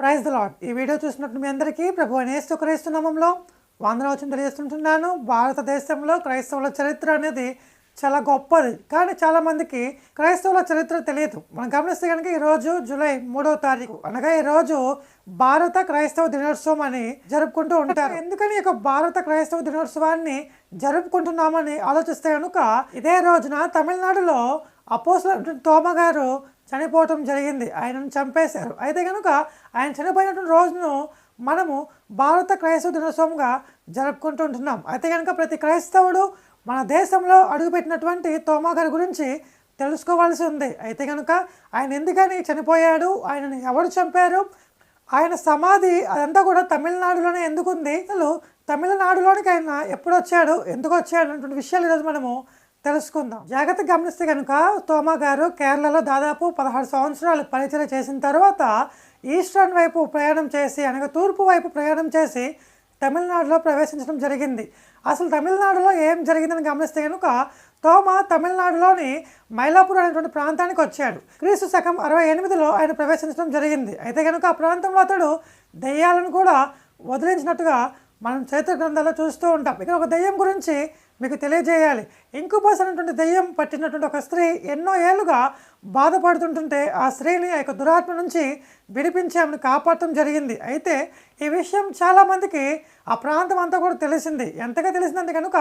Praise the Lord ఈ video చూసినట్టు మీ అందరికీ ప్రభు అనేస్తు క్రైస్తవ నామంలో వందనవచనం తెలియజేస్తుంటున్నాను. భారతదేశంలో క్రైస్తవుల చరిత్ర అనేది చాలా గొప్పది. కానీ చాలామందికి క్రైస్తవుల చరిత్ర తెలియదు. మనం గమనిస్తే కనుక ఈరోజు జూలై మూడవ తారీఖు. అనగా ఈరోజు భారత క్రైస్తవ దినోత్సవం అని జరుపుకుంటూ ఉంటారు. ఎందుకని ఈ యొక్క భారత క్రైస్తవ దినోత్సవాన్ని జరుపుకుంటున్నామని ఆలోచిస్తే కనుక ఇదే రోజున తమిళనాడులో అపోసల తోమ గారు చనిపోవటం జరిగింది. ఆయనను చంపేశారు. అయితే కనుక ఆయన చనిపోయినటువంటి రోజును మనము భారత క్రైస్తవ దినోత్సవంగా జరుపుకుంటూ ఉంటున్నాం. అయితే కనుక ప్రతి క్రైస్తవుడు మన దేశంలో అడుగుపెట్టినటువంటి తోమా గారి గురించి తెలుసుకోవాల్సి ఉంది. అయితే కనుక ఆయన ఎందుకని చనిపోయాడు? ఆయనను ఎవరు చంపారు? ఆయన సమాధి అదంతా కూడా తమిళనాడులోనే ఎందుకుంది? అసలు తమిళనాడులోనికి ఆయన ఎప్పుడు వచ్చాడు ఎందుకు వచ్చాడు అన్నటువంటి విషయాలు ఈరోజు మనము తెలుసుకుందాం. జాగ్రత్త గమనిస్తే కనుక తోమా గారు కేరళలో దాదాపు పదహారు సంవత్సరాలు పరిచయం చేసిన తర్వాత ఈస్టర్న్ వైపు ప్రయాణం చేసి అనగా తూర్పు వైపు ప్రయాణం చేసి తమిళనాడులో ప్రవేశించడం జరిగింది. అసలు తమిళనాడులో ఏం జరిగిందని గమనిస్తే కనుక తోమ తమిళనాడులోని మైలాపూర్ అనేటువంటి ప్రాంతానికి వచ్చాడు. క్రీస్తు శకం అరవై ఎనిమిదిలో ఆయన ప్రవేశించడం జరిగింది. అయితే కనుక ఆ ప్రాంతంలో అతడు దెయ్యాలను కూడా వదిలించినట్టుగా మనం చరిత్ర గ్రంథాల్లో చూస్తూ ఉంటాం. ఇక్కడ ఒక దెయ్యం గురించి మీకు తెలియజేయాలి. ఇంకుబాస్ అనేటువంటి దెయ్యం పట్టినటువంటి ఒక స్త్రీ ఎన్నో ఏళ్ళుగా బాధపడుతుంటుంటే ఆ స్త్రీని ఆ యొక్క దురాత్మ నుంచి విడిపించి ఆమెను కాపాడటం జరిగింది. అయితే ఈ విషయం చాలామందికి ఆ ప్రాంతం అంతా కూడా తెలిసింది. ఎంతగా తెలిసిందంటే కనుక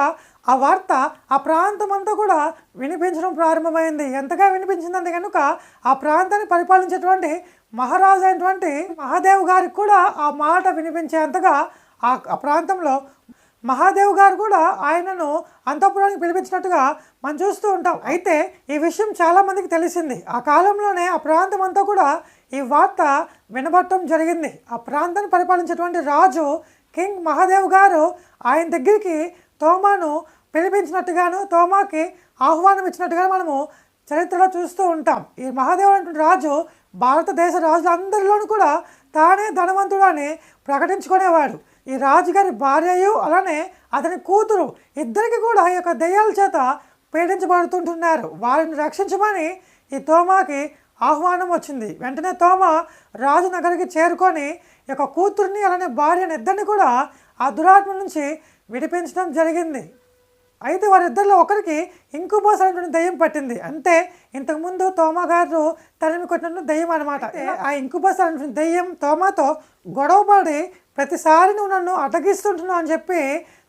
ఆ వార్త ఆ ప్రాంతం అంతా కూడా వినిపించడం ప్రారంభమైంది. ఎంతగా వినిపించిందంటే కనుక ఆ ప్రాంతాన్ని పరిపాలించేటువంటి మహారాజు అయినటువంటి మహాదేవ్ గారికి కూడా ఆ మాట వినిపించేంతగా ఆ ఆ ప్రాంతంలో మహాదేవ్ గారు కూడా ఆయనను అంతఃపురానికి పిలిపించినట్టుగా మనం చూస్తూ ఉంటాం. అయితే ఈ విషయం చాలామందికి తెలిసింది. ఆ కాలంలోనే ఆ ప్రాంతం అంతా కూడా ఈ వార్త వినబడటం జరిగింది. ఆ ప్రాంతాన్ని పరిపాలించేటువంటి రాజు కింగ్ మహాదేవ్ గారు ఆయన దగ్గరికి తోమాను పిలిపించినట్టుగాను తోమాకి ఆహ్వానం ఇచ్చినట్టుగాను మనము చరిత్రలో చూస్తూ ఉంటాం. ఈ మహాదేవ్ అనేటువంటి రాజు భారతదేశ రాజులందరిలోనూ కూడా తానే ధనవంతుడు అని ప్రకటించుకునేవాడు. ఈ రాజుగారి భార్యయు అలానే అతని కూతురు ఇద్దరికి కూడా ఈ యొక్క దెయ్యాల చేత పీడించబడుతుంటున్నారు. వారిని రక్షించమని ఈ తోమాకి ఆహ్వానం వచ్చింది. వెంటనే తోమ రాజు నగరికి చేరుకొని ఈ యొక్క కూతుర్ని అలానే భార్యని ఇద్దరిని కూడా ఆ దురాత్మ నుంచి విడిపించడం జరిగింది. అయితే వారిద్దరిలో ఒకరికి ఇంకుబోస్ అనేటువంటి దయ్యం పట్టింది. అంటే ఇంతకుముందు తోమా గారు తనని కొట్టినట్టు దయ్యం అనమాట ఆ ఇంకుబోస్ అనేటువంటి దయ్యం తోమాతో గొడవపడి ప్రతిసారి నువ్వు నన్ను అటగిస్తుంటున్నావు అని చెప్పి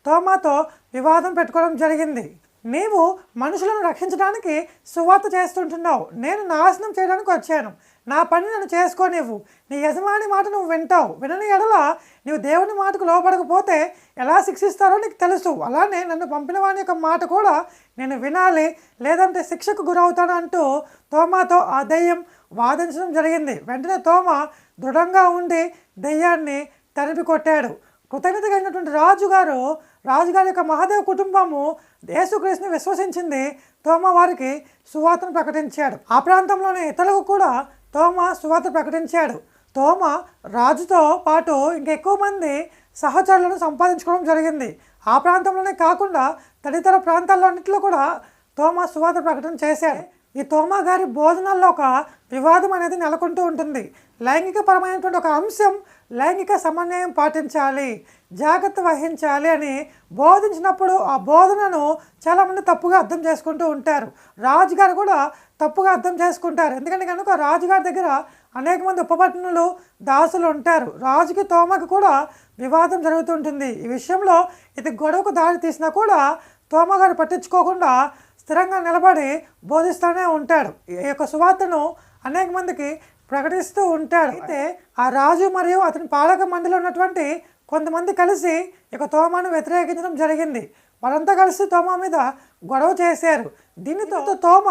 తోమాతో వివాదం పెట్టుకోవడం జరిగింది. నీవు మనుషులను రక్షించడానికి సువార్త చేస్తుంటున్నావు. నేను నాశనం చేయడానికి వచ్చాను. నా పని నన్ను చేసుకోనివ్వు. నీ యజమాని మాట నువ్వు వింటావు. వినని ఎడల నీవు దేవుని మాటకు లోపడకపోతే ఎలా శిక్షిస్తారో నీకు తెలుసు. అలానే నన్ను పంపిన వాని యొక్క మాట కూడా నేను వినాలి. లేదంటే శిక్షకు గురవుతాను అంటూ తోమాతో ఆ దెయ్యం వాదించడం జరిగింది. వెంటనే తోమ దృఢంగా ఉండి దెయ్యాన్ని తరిపి కొట్టాడు కృతజ్ఞత కలిగినటువంటి రాజుగారు రాజుగారి యొక్క మహాదేవ కుటుంబము యేసుక్రీస్తుని విశ్వసించింది. తోమ వారికి సువార్తను ప్రకటించాడు. ఆ ప్రాంతంలోని ఇతరులకు కూడా తోమ సువార్త ప్రకటించాడు. తోమ రాజుతో పాటు ఇంకెక్కువ మంది సహచరులను సంపాదించుకోవడం జరిగింది. ఆ ప్రాంతంలోనే కాకుండా తదితర ప్రాంతాలన్నింటిలో కూడా తోమ సువార్త ప్రకటన చేశాడు. ఈ తోమా గారి బోధనల్లో ఒక వివాదం అనేది నెలకొంటూ ఉంటుంది. లైంగికపరమైనటువంటి ఒక అంశం లైంగిక సమన్వయం పాటించాలి జాగ్రత్త వహించాలి అని బోధించినప్పుడు ఆ బోధనను చాలామంది తప్పుగా అర్థం చేసుకుంటూ ఉంటారు. రాజుగారు కూడా తప్పుగా అర్థం చేసుకుంటారు. ఎందుకంటే కనుక రాజుగారి దగ్గర అనేక మంది ఉపపత్నులు దాసులు ఉంటారు. రాజుకి తోమకు కూడా వివాదం జరుగుతుంటుంది ఈ విషయంలో ఇది గొడవకు దారి తీసినా కూడా తోమగారు పట్టించుకోకుండా స్థిరంగా నిలబడి బోధిస్తూనే ఉంటాడు. ఈ యొక్క సువార్తను అనేక మందికి ప్రకటిస్తూ ఉంటాడు అయితే ఆ రాజు మరియు అతని పాలక మండలిలో ఉన్నటువంటి కొంతమంది కలిసి ఇక తోమాను వ్యతిరేకించడం జరిగింది. వాళ్ళంతా కలిసి తోమా మీద గొడవ చేశారు. దీనితో తోమ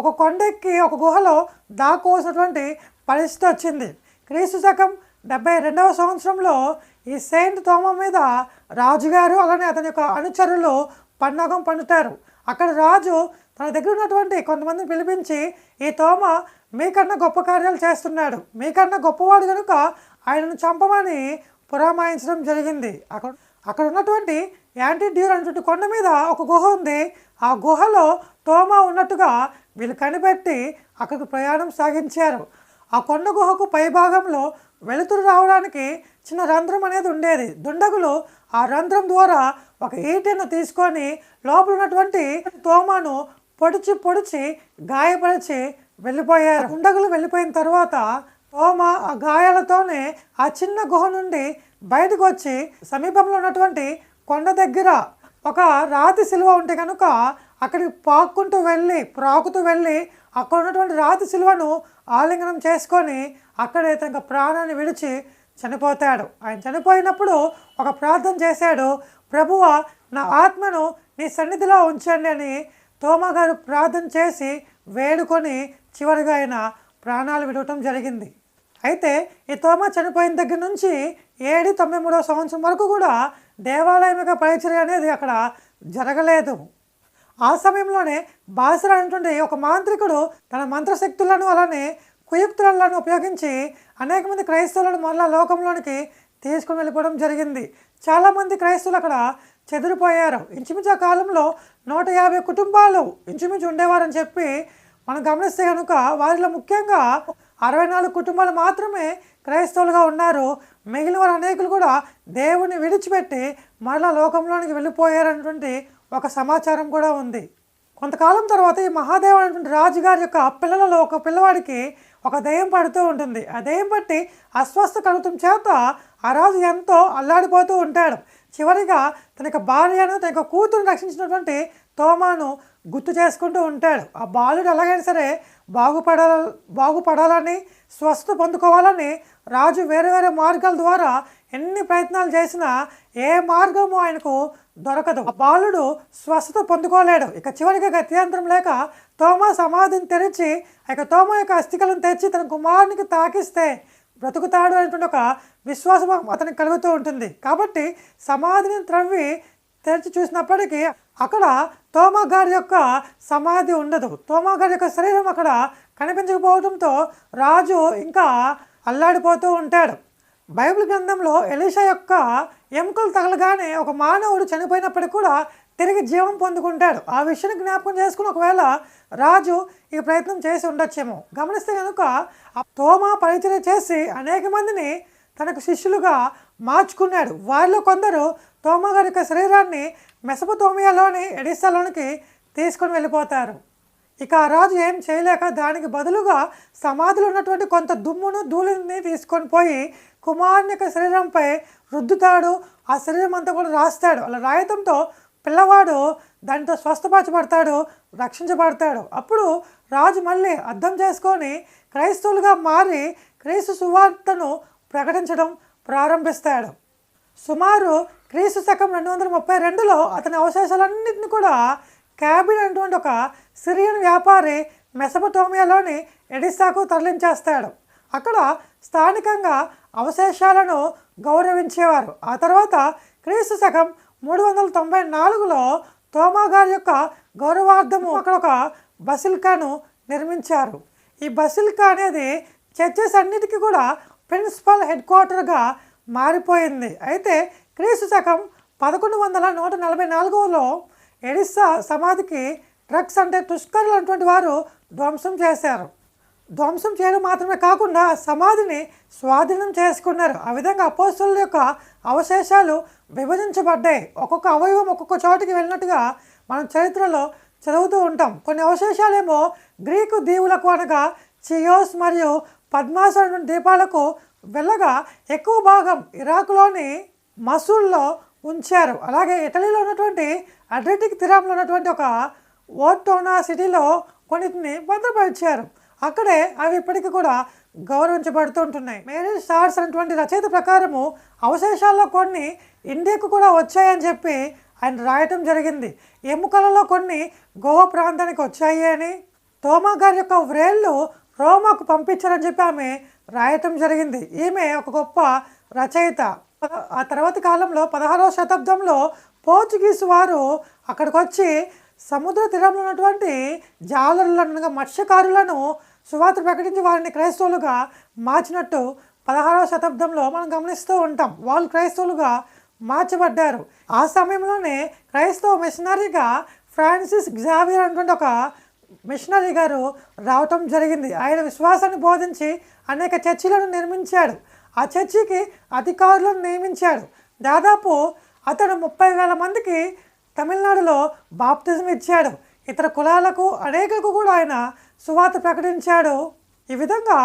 ఒక కొండెక్కి ఒక గుహలో దాక్కోవాల్సినటువంటి పరిస్థితి వచ్చింది. క్రీస్తు శకం డెబ్బై రెండవ సంవత్సరంలో ఈ సెయింట్ తోమ మీద రాజుగారు అలానే అతని యొక్క అనుచరులు పన్నాగం పండుతారు. అక్కడ రాజు తన దగ్గర ఉన్నటువంటి కొంతమందిని పిలిపించి ఈ తోమ మీకన్నా గొప్ప కార్యాలు చేస్తున్నాడు. మీకన్నా గొప్పవాడు కనుక ఆయనను చంపమని పురామాయించడం జరిగింది. అక్కడ అక్కడ ఉన్నటువంటి యాంటీ డ్యూర్ అనేటువంటి కొండ మీద ఒక గుహ ఉంది. ఆ గుహలో తోమా ఉన్నట్టుగా వీళ్ళు కనిపెట్టి అక్కడికి ప్రయాణం సాగించారు. ఆ కొండ గుహకు పైభాగంలో వెలుతురు రావడానికి చిన్న రంధ్రం అనేది ఉండేది. దుండగులు ఆ రంధ్రం ద్వారా ఒక ఈటెను తీసుకొని లోపల ఉన్నటువంటి తోమాను పొడిచి పొడిచి గాయపరిచి వెళ్ళిపోయారు. ఉండగులు వెళ్ళిపోయిన తర్వాత తోమ ఆ గాయాలతోనే ఆ చిన్న గుహ నుండి బయటకు వచ్చి సమీపంలో ఉన్నటువంటి కొండ దగ్గర ఒక రాతి శిలువ ఉంటే కనుక అక్కడికి పాక్కుంటూ వెళ్ళి ప్రాకుతూ వెళ్ళి అక్కడ ఉన్నటువంటి రాతి శిలువను ఆలింగనం చేసుకొని అక్కడే తన ప్రాణాన్ని విడిచి చనిపోతాడు. ఆయన చనిపోయినప్పుడు ఒక ప్రార్థన చేశాడు ప్రభువ నా ఆత్మను నీ సన్నిధిలో ఉంచండి అని తోమగారు ప్రార్థన చేసి వేడుకొని చివరిగా ఆయన ప్రాణాలు విడవటం జరిగింది. అయితే ఈ తోమ చనిపోయిన దగ్గర నుంచి ఏడు తొంభై మూడో సంవత్సరం వరకు కూడా దేవాలయం యొక్క పరిచర్య అనేది అక్కడ జరగలేదు. ఆ సమయంలోనే బాసరా అనేటువంటి ఒక మాంత్రికుడు తన మంత్రశక్తులను అలానే కుయుక్తులను ఉపయోగించి అనేక మంది క్రైస్తవులను మళ్ళా లోకంలోనికి తీసుకుని వెళ్ళిపోవడం జరిగింది. చాలామంది క్రైస్తవులు అక్కడ చెదిరిపోయారు. ఇంచుమించు ఆ కాలంలో నూట యాభై కుటుంబాలు ఇంచుమించు ఉండేవారని చెప్పి మనం గమనిస్తే కనుక వారిలో ముఖ్యంగా అరవై నాలుగు కుటుంబాలు మాత్రమే క్రైస్తవులుగా ఉన్నారు. మిగిలిన వారు అనేకులు కూడా దేవుని విడిచిపెట్టి మరలా లోకంలోనికి వెళ్ళిపోయారనేటువంటి ఒక సమాచారం కూడా ఉంది. కొంతకాలం తర్వాత ఈ మహాదేవ్ అనేటువంటి రాజుగారి యొక్క పిల్లలలో ఒక పిల్లవాడికి ఒక దయ్యం పడుతూ ఉంటుంది. ఆ దయ్యం బట్టి అస్వస్థ కలుగుతం చేత ఆ రాజు ఎంతో అల్లాడిపోతూ ఉంటాడు. చివరిగా తన యొక్క భార్యను తన యొక్క కూతురు రక్షించినటువంటి తోమాను గుర్తు చేసుకుంటూ ఉంటాడు. ఆ బాలుడు ఎలాగైనా సరే బాగుపడాల బాగుపడాలని స్వస్థ పొందుకోవాలని రాజు వేరే వేరే మార్గాల ద్వారా ఎన్ని ప్రయత్నాలు చేసినా ఏ మార్గము ఆయనకు దొరకదు. ఆ బాలుడు స్వస్థత పొందుకోలేడు. ఇక చివరికి గత్యంతరం లేక తోమా సమాధిని తెరిచి ఆ యొక్క యొక్క అస్థికలను తెచ్చి తన కుమారునికి తాకిస్తే బ్రతుకుతాడు అనేటువంటి ఒక విశ్వాసం అతనికి కలుగుతూ ఉంటుంది. కాబట్టి సమాధిని త్రవ్వి తెరిచి చూసినప్పటికీ అక్కడ తోమా గారి యొక్క సమాధి ఉండదు. తోమా గారి యొక్క శరీరం అక్కడ కనిపించకపోవడంతో రాజు ఇంకా అల్లాడిపోతూ ఉంటాడు. బైబిల్ గ్రంథంలో ఎలీషా యొక్క ఎముకలు తగలగానే ఒక మానవుడు చనిపోయినప్పటికీ కూడా తిరిగి జీవం పొందుకుంటాడు. ఆ విషయాన్ని జ్ఞాపకం చేసుకుని ఒకవేళ రాజు ఈ ప్రయత్నం చేసి ఉండొచ్చేమో. గమనిస్తే కనుక ఆ తోమా పరిచయం చేసి అనేక మందిని తనకు శిష్యులుగా మార్చుకున్నాడు. వారిలో కొందరు తోమా గారి యొక్క శరీరాన్ని మెసపతోమియాలోని ఎడిసాలోనికి తీసుకొని వెళ్ళిపోతారు. ఇక ఆ రాజు ఏం చేయలేక దానికి బదులుగా సమాధిలో ఉన్నటువంటి కొంత దుమ్మును ధూళిని తీసుకొని పోయి కుమారుని యొక్క శరీరంపై రుద్దుతాడు. ఆ శరీరం అంతా కూడా రాస్తాడు. అలా రాయటంతో పిల్లవాడు దానితో స్వస్థపరచబడతాడు రక్షించబడతాడు. అప్పుడు రాజు మళ్ళీ అర్థం చేసుకొని క్రైస్తవులుగా మారి క్రీస్తు సువార్తను ప్రకటించడం ప్రారంభిస్తాడు. సుమారు క్రీస్తు శకం రెండు వందల ముప్పై రెండులో అతని అవశేషాలన్నింటినీ కూడా క్యాబిన్ అనేటువంటి ఒక సిరియన్ వ్యాపారి మెసపటోమియాలోని ఎడిసాకు తరలించేస్తాడు. అక్కడ స్థానికంగా అవశేషాలను గౌరవించేవారు. ఆ తర్వాత క్రీస్తు శకం మూడు వందల తొంభై నాలుగులో తోమా గారి యొక్క గౌరవార్థము అక్కడ ఒక బసిల్కాను నిర్మించారు. ఈ బసిల్కా అనేది చర్చెస్ అన్నిటికీ కూడా ప్రిన్సిపల్ హెడ్ క్వార్టర్గా మారిపోయింది. అయితే క్రీస్తు శకం పదకొండు వందల నూట నలభై నాలుగులో ఎడిస్సా సమాధికి డ్రగ్స్ అంటే తుష్కరులు అటువంటి వారు ధ్వంసం చేశారు. ధ్వంసం చేయడం మాత్రమే కాకుండా సమాధిని స్వాధీనం చేసుకున్నారు. ఆ విధంగా అపోస్తుల యొక్క అవశేషాలు విభజించబడ్డాయి. ఒక్కొక్క అవయవం ఒక్కొక్క చోటికి వెళ్ళినట్టుగా మనం చరిత్రలో చదువుతూ ఉంటాం. కొన్ని అవశేషాలేమో గ్రీకు దీవులకు అనగా చియోస్ మరియు పద్మాసన ద్వీపాలకు వెళ్ళగా ఎక్కువ భాగం ఇరాక్లోని మసూల్లో ఉంచారు. అలాగే ఇటలీలో ఉన్నటువంటి అడ్రిటిక్ తీరంలో ఉన్నటువంటి ఒక ఓర్టోనా సిటీలో కొన్నిటిని భద్రపరిచారు. అక్కడే అవి ఇప్పటికీ కూడా గౌరవించబడుతుంటున్నాయి మేరీ స్టార్స్ అనేటువంటి రచయిత ప్రకారము అవశేషాల్లో కొన్ని ఇండియాకు కూడా వచ్చాయని చెప్పి ఆయన రాయటం జరిగింది. ఎముకలలో కొన్ని గోవా ప్రాంతానికి వచ్చాయి అని తోమా గారి యొక్క వ్రేళ్ళు రోమాకు పంపించారని చెప్పి ఆమె రాయటం జరిగింది. ఈమె ఒక గొప్ప రచయిత. ఆ తర్వాతి కాలంలో పదహారవ శతాబ్దంలో పోర్చుగీస్ వారు అక్కడికి వచ్చి సముద్ర తీరంలో ఉన్నటువంటి జాలరులను మత్స్యకారులను సువార్త ప్రకటించి వారిని క్రైస్తవులుగా మార్చినట్టు పదహారవ శతాబ్దంలో మనం గమనిస్తూ ఉంటాం. వాళ్ళు క్రైస్తవులుగా మార్చబడ్డారు. ఆ సమయంలోనే క్రైస్తవ మిషనరీగా ఫ్రాన్సిస్ గ్జావియర్ అనేటువంటి ఒక మిషనరీ గారు రావటం జరిగింది. ఆయన విశ్వాసాన్ని బోధించి అనేక చర్చిలను నిర్మించాడు. ఆ చర్చికి అధికారులను నియమించాడు. దాదాపు అతడు ముప్పై వేల మందికి తమిళనాడులో బాప్తిజం ఇచ్చాడు. ఇతర కులాలకు అనేకలకు కూడా ఆయన సువార్త ప్రకటించాడు. ఈ విధంగా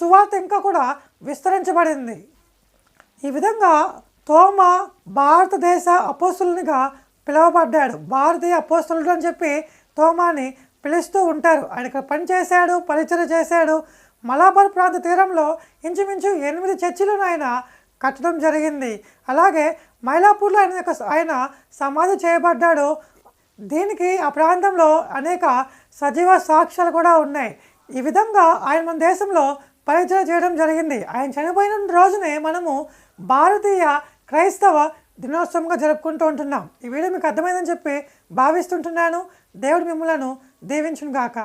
సువార్త ఇంకా కూడా విస్తరించబడింది. ఈ విధంగా తోమ భారతదేశ అపోస్తులునిగా పిలువబడ్డాడు. భారతీయ అపోస్తులుడు అని చెప్పి తోమాని పిలుస్తూ ఉంటారు. ఆయన ఇక్కడ పనిచేశాడు పరిచయం చేశాడు. మలాబార్ ప్రాంత తీరంలో ఇంచుమించు ఎనిమిది చర్చిలను ఆయన కట్టడం జరిగింది. అలాగే మైలాపూర్లో ఆయన యొక్క ఆయన సమాధి చేయబడ్డాడు. దీనికి ఆ ప్రాంతంలో అనేక సజీవ సాక్ష్యాలు కూడా ఉన్నాయి. ఈ విధంగా ఆయన మన దేశంలో పరిచయం చేయడం జరిగింది. ఆయన చనిపోయిన రోజునే మనము భారతీయ క్రైస్తవ దినోత్సవంగా జరుపుకుంటూ ఉంటున్నాం. ఈ వీడియో మీకు అర్థమైందని చెప్పి భావిస్తుంటున్నాను. దేవుడు మిమ్మలను దీవించునుగాక.